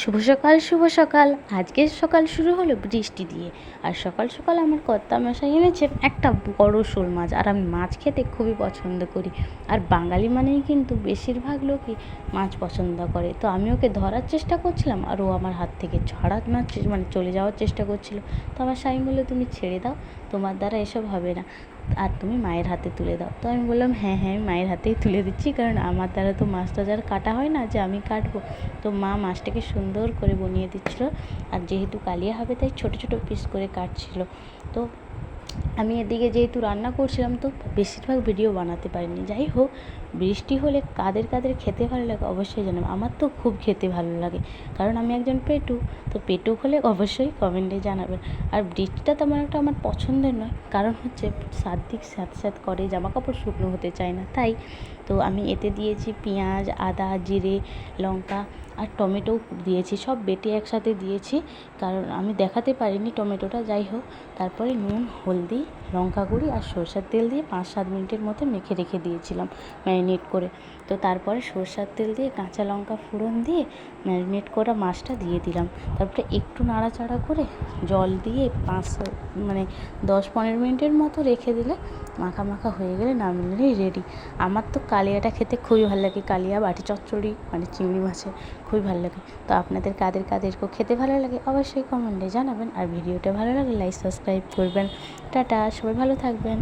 শুভ সকাল শুভ সকাল। আজকের সকাল শুরু হলো বৃষ্টি দিয়ে। আর সকাল সকাল আমার কর্তা মশাই এনেছেন একটা বড় শোল মাছ, আর আমি মাছ খেতে খুবই পছন্দ করি। আর বাঙালি মানেই কিন্তু বেশিরভাগ লোকই মাছ পছন্দ করে। তো আমি ওকে ধরার চেষ্টা করছিলাম, আর ও আমার হাত থেকে ছড়ানোর মাছ মানে চলে যাওয়ার চেষ্টা করছিল। তো আমার স্বামী বলল, তুমি ছেড়ে দাও, তোমার দ্বারা এসব হবে না। আর তুমি মায়ের হাতে তুলে দাও। তো আমি বললাম হ্যাঁ হ্যাঁ আমি মায়ের হাতেই তুলে দিচ্ছি, কারণ আমার দ্বারা তো মাছটা যার কাটা হয় না যে আমি কাটবো। তো মা মাছটাকে সুন্দর করে বনিয়ে দিচ্ছিল। আর যেহেতু কালিয়া হবে, তাই ছোটো ছোটো পিস করে কাটছিল। তো আমি এদিকে যেহেতু রান্না করছিলাম তো বেশিরভাগ ভিডিও বানাতে পারিনি। যাই হোক, বৃষ্টি হলে কাদের কাদের খেতে ভালো লাগে অবশ্যই জানাব। আমার তো খুব খেতে ভালো লাগে, কারণ আমি একজন পেটু, তো পেটু হলে অবশ্যই কমেন্টে জানাবেন। আর বৃষ্টিটা তেমন একটা আমার পছন্দের নয়, কারণ হচ্ছে চারদিক স্যাঁত স্যাঁত করে জামা কাপড় শুকনো হতে চায় না। তাই তো আমি এতে দিয়েছি পেঁয়াজ, আদা, জিরে, লঙ্কা আর টমেটোও দিয়েছি। সব বেটে একসাথে দিয়েছি, কারণ আমি দেখাতে পারিনি টমেটোটা। যাই হোক, তারপরে নুন, হলদি, লঙ্কা গুঁড়ি আর সরষের তেল দিয়ে পাঁচ সাত মিনিটের মতো মেখে রেখে দিয়েছিলাম ম্যারিনেট করে। তো তারপরে সরষের তেল দিয়ে কাঁচা লঙ্কা ফোড়ন দিয়ে ম্যারিনেট করা মাছটা দিয়ে দিলাম। তারপরে একটু নাড়াচাড়া করে জল দিয়ে পাঁচ মানে দশ পনেরো মিনিটের মতো রেখে দিলে মাখা মাখা হয়ে গেলে নামিয়ে রেডি আমার তো কালিয়াটা খেতে খুবই ভালো লাগে। কালিয়া, বাটি চচ্চড়ি মানে চিংড়ি মাছের খুবই ভালো লাগে। তো আপনাদের কাদের কাদেরকেও খেতে ভালো লাগে অবশ্যই কমেন্টে জানাবেন। আর ভিডিওটা ভালো লাগলে লাইক সাবস্ক্রাইব করবেন। টাটা, সবাই ভালো থাকবেন।